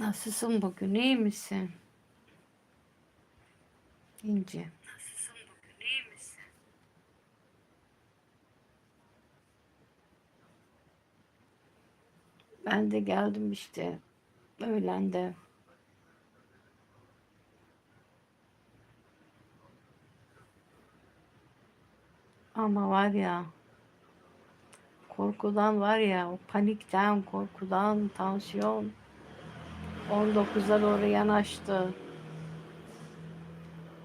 Nasılsın bugün? İyi misin? İnci. Nasılsın bugün? İyi misin? Ben de geldim işte. Öğlende. Ama var ya korkudan var ya o panikten korkudan tansiyon 19'a doğru yanaştı.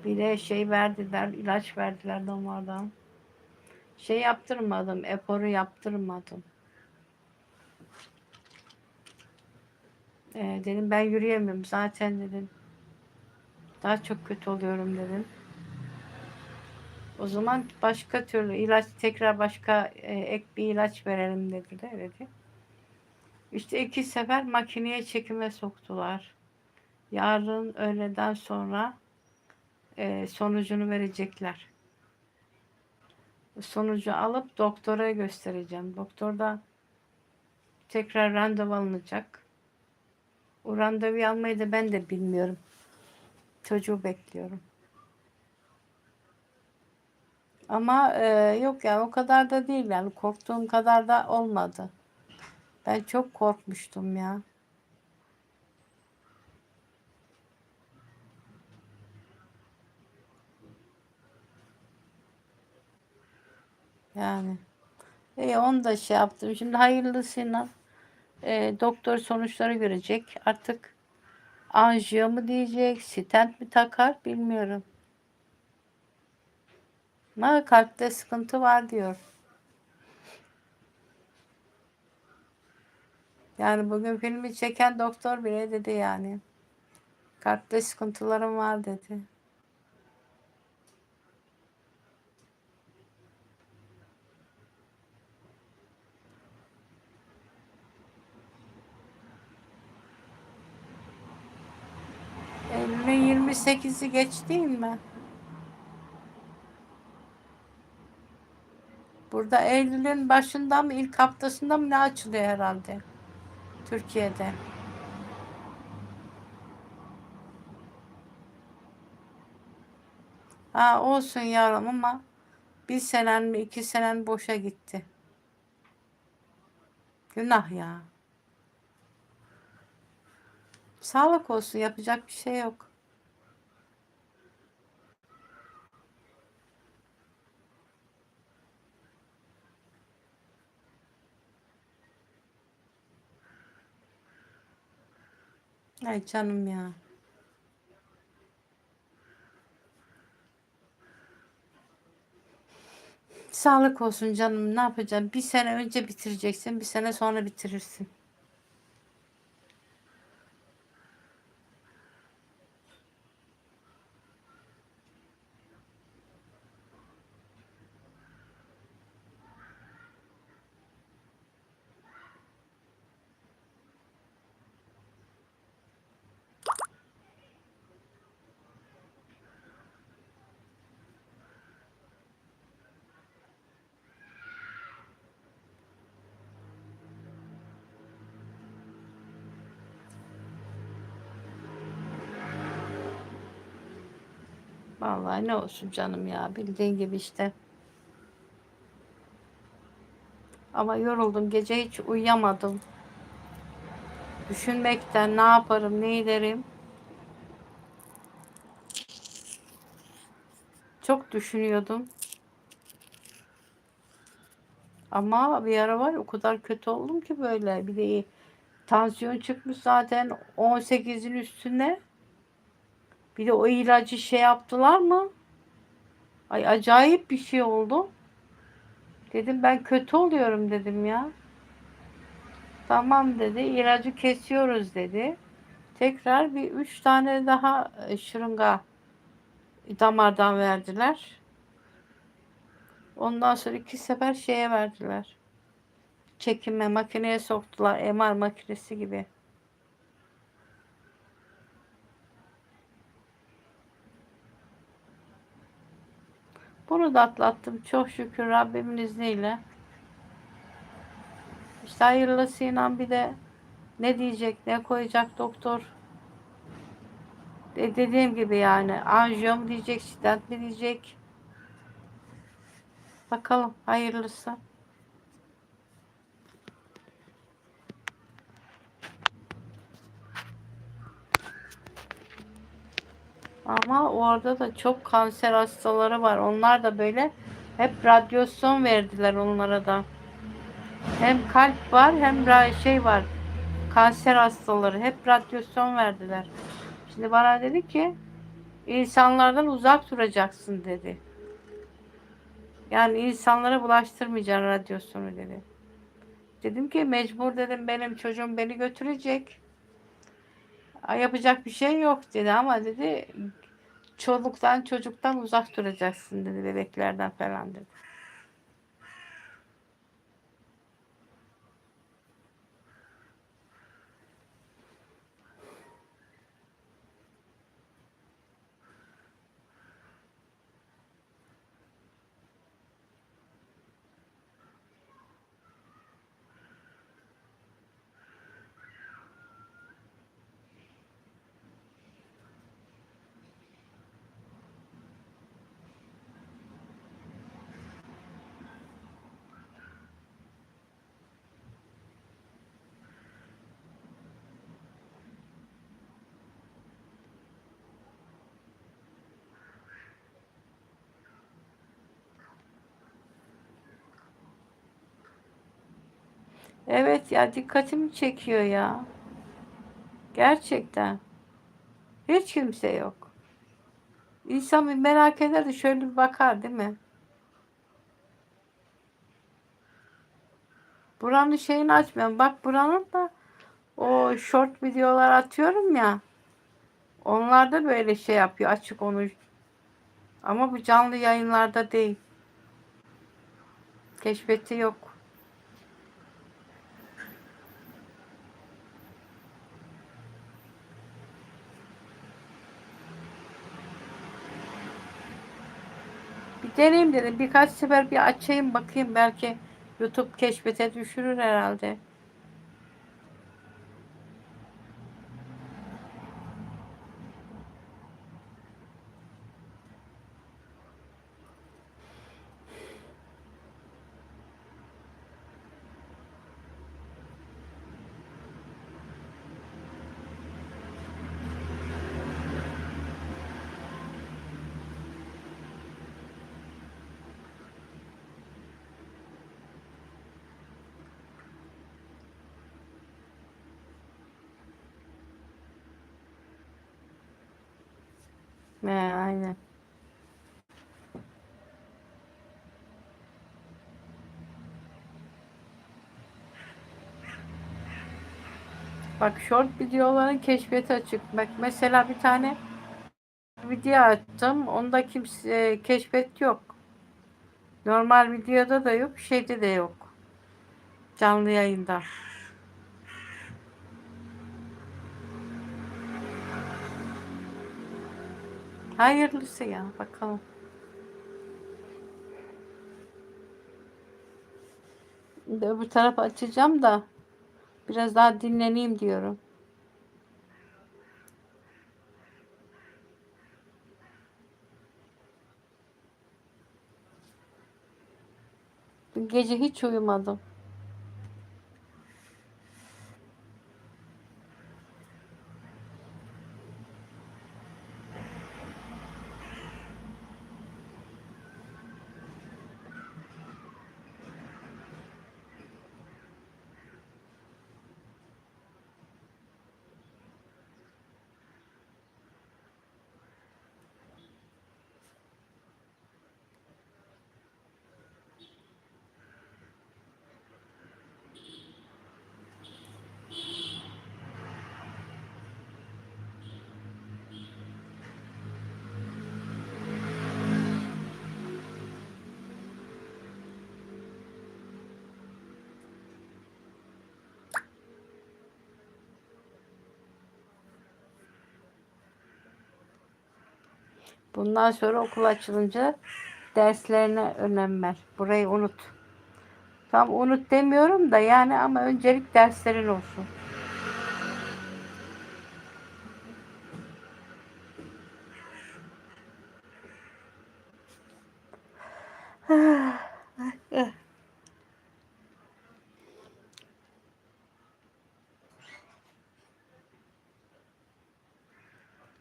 Bir de şey verdiler, ilaç verdiler damardan. Şey yaptırmadım, eporu yaptırmadım. Ee, dedim ben yürüyemiyorum zaten dedim. Daha çok kötü oluyorum dedim. O zaman başka türlü ilaç tekrar başka e, ek bir ilaç verelim dediler dedi. İşte iki sefer makineye çekime soktular. Yarın öğleden sonra e, sonucunu verecekler. Sonucu alıp doktora göstereceğim. Doktorda tekrar randevu alınacak. O randevu almayı da ben de bilmiyorum. Çocuğu bekliyorum. Ama e, yok yani o kadar da değil yani korktuğum kadar da olmadı. Ben çok korkmuştum ya. Yani. E, onu da şey yaptım. Şimdi hayırlısıyla e, doktor sonuçları görecek. Artık anjiyo mu diyecek, stent mi takar bilmiyorum. Ama kalpte sıkıntı var diyor. Yani bugün filmi çeken doktor bile dedi yani. Kalpte sıkıntılarım var dedi. Eylül'ün 28'i geç değil mi? Burada Eylül'ün başında mı ilk haftasında mı ne açılıyor herhalde? Türkiye'de. Ha olsun yavrum ama bir senen mi iki senen boşa gitti. Günah ya. Sağlık olsun yapacak bir şey yok. Ay canım ya. Sağlık olsun canım. Ne yapacağım? Bir sene önce bitireceksin. Bir sene sonra bitirirsin. Vallahi ne olsun canım ya. Bildiğin gibi işte. Ama yoruldum. Gece hiç uyuyamadım. Düşünmekten ne yaparım, ne ederim. Çok düşünüyordum. Ama bir ara var o kadar kötü oldum ki böyle. Bir de tansiyon çıkmış zaten 18'in üstüne. Bir de o ilacı şey yaptılar mı? Ay acayip bir şey oldu. Dedim ben kötü oluyorum dedim ya. Tamam dedi. ilacı kesiyoruz dedi. Tekrar bir üç tane daha e, şırınga damardan verdiler. Ondan sonra iki sefer şeye verdiler. Çekime makineye soktular. MR makinesi gibi. Bunu da atlattım. Çok şükür Rabbimin izniyle. İşte hayırlısıyla bir de Ne diyecek, ne koyacak doktor? De dediğim gibi yani anjiyo diyecek, stent mi diyecek? Bakalım hayırlısı. Ama orada da çok kanser hastaları var. Onlar da böyle hep radyasyon verdiler onlara da. Hem kalp var hem şey var. Kanser hastaları hep radyasyon verdiler. Şimdi bana dedi ki insanlardan uzak duracaksın dedi. Yani insanlara bulaştırmayacaksın radyasyonu dedi. Dedim ki mecbur dedim benim çocuğum beni götürecek. Yapacak bir şey yok dedi ama dedi çoluktan çocuktan uzak duracaksın dedi bebeklerden falan dedi. Evet ya dikkatimi çekiyor ya. Gerçekten. Hiç kimse yok. İnsan bir merak eder de şöyle bir bakar değil mi? Buranın şeyini açmıyorum. Bak buranın da o short videolar atıyorum ya. Onlar da böyle şey yapıyor. Açık onu. Ama bu canlı yayınlarda değil. Keşfeti yok. Bir deneyeyim dedim. Birkaç sefer bir açayım bakayım. Belki YouTube keşfete düşürür herhalde. He, aynen. Bak short videoların keşfeti açık. Bak mesela bir tane video attım. Onda kimse keşfet yok. Normal videoda da yok, şeyde de yok. Canlı yayında. Hayırlısı ya bakalım. Bir Öbür tarafı açacağım da biraz daha dinleneyim diyorum. Gece hiç uyumadım. Bundan sonra okul açılınca derslerine önem ver. Burayı unut. Tam unut demiyorum da yani ama öncelik derslerin olsun.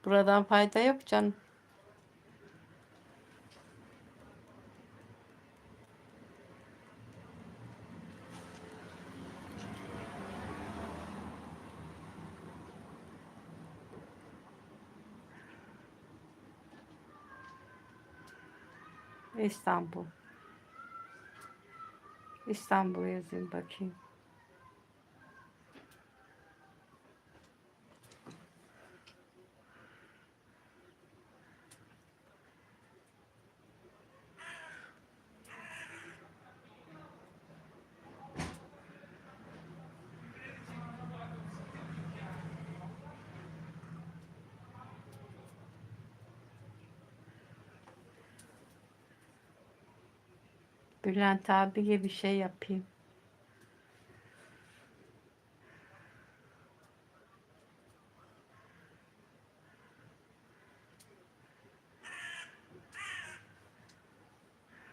Buradan fayda yok canım. İstanbul. İstanbul yazayım bakayım. Bülent abiye bir şey yapayım.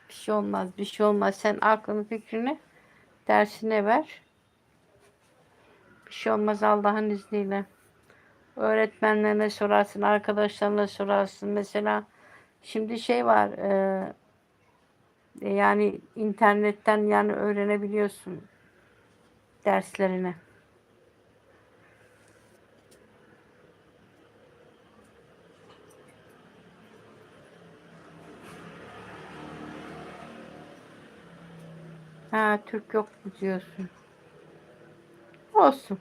Bir şey olmaz, bir şey olmaz. Sen aklını fikrini dersine ver. Bir şey olmaz Allah'ın izniyle. Öğretmenlerine sorarsın, arkadaşlarına sorarsın. Mesela şimdi şey var, e, yani internetten yani öğrenebiliyorsun derslerini. Ha Türk yok mu diyorsun? Olsun.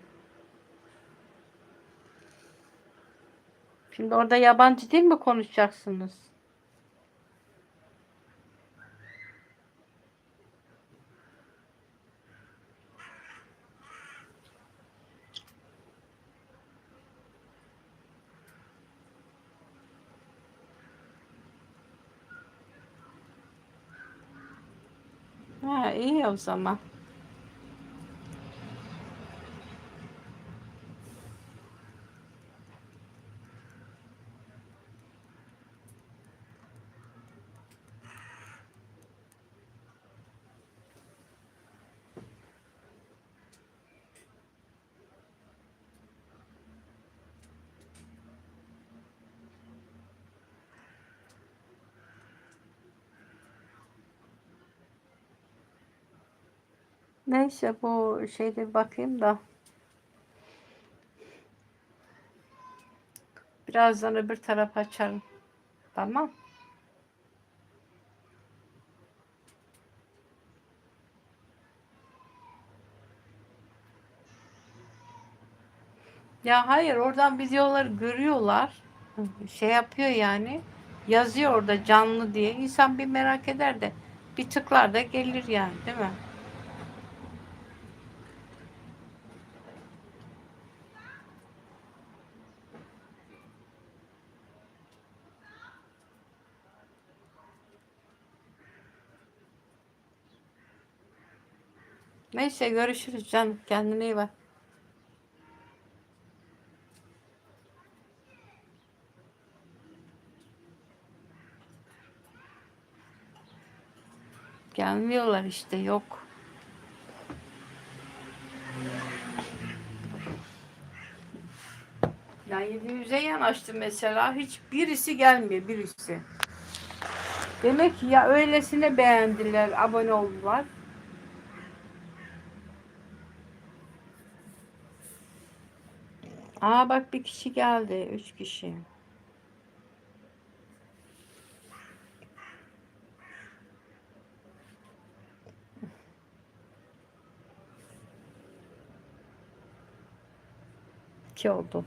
Şimdi orada yabancı dil mi konuşacaksınız? Ha iyi o Neyse bu şeyde bakayım da. Birazdan öbür tarafa açarım. Tamam. Ya hayır oradan videoları görüyorlar. Şey yapıyor yani. Yazıyor orada canlı diye. İnsan bir merak eder de bir tıklar da gelir yani değil mi? Neyse görüşürüz canım. Kendine iyi bak. Gelmiyorlar işte yok. Ya 700'e yanaştı mesela. Hiç birisi gelmiyor birisi. Demek ki ya öylesine beğendiler, abone oldular. Aa bak bir kişi geldi. Üç kişi. İki oldu.